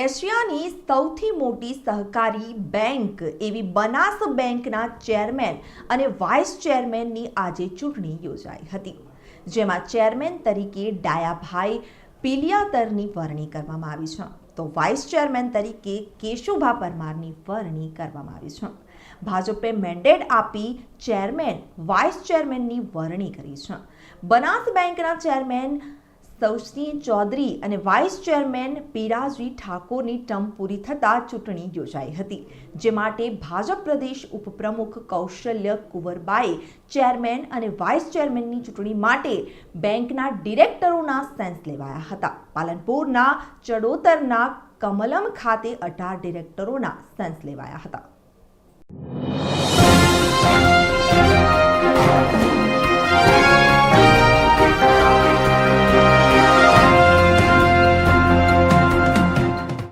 એશિયાની સૌથી મોટી સહકારી બેંક એવી બનાસ બેંકના ચેરમેન અને વાઇસ ચેરમેનની આજે ચૂંટણી યોજાઈ હતી, જેમાં ચેરમેન તરીકે ડાયાભાઈ પિલિયાતરની વરણી કરવામાં આવી છે. તો વાઇસ ચેરમેન તરીકે કેશુભા પરમારની વરણી કરવામાં આવી છે. ભાજપે મેન્ડેટ આપી ચેરમેન, વાઇસ ચેરમેનની વરણી કરી છે. બનાસ બેંકના ચેરમેન સૌસિંહ ચૌધરી અને વાઇસ ચેરમેન પીરાજી ઠાકોરની ટર્મ પૂરી થતાં ચૂંટણી યોજાઈ હતી, જે માટે ભાજપ પ્રદેશ ઉપપ્રમુખ કૌશલ્ય કુંવરબાએ ચેરમેન અને વાઇસ ચેરમેનની ચૂંટણી માટે બેંકના ડિરેક્ટરોના સેન્સ લેવાયા હતા. પાલનપુરના ચડોતરના કમલમ ખાતે અઢાર ડિરેક્ટરોના સેન્સ લેવાયા હતા.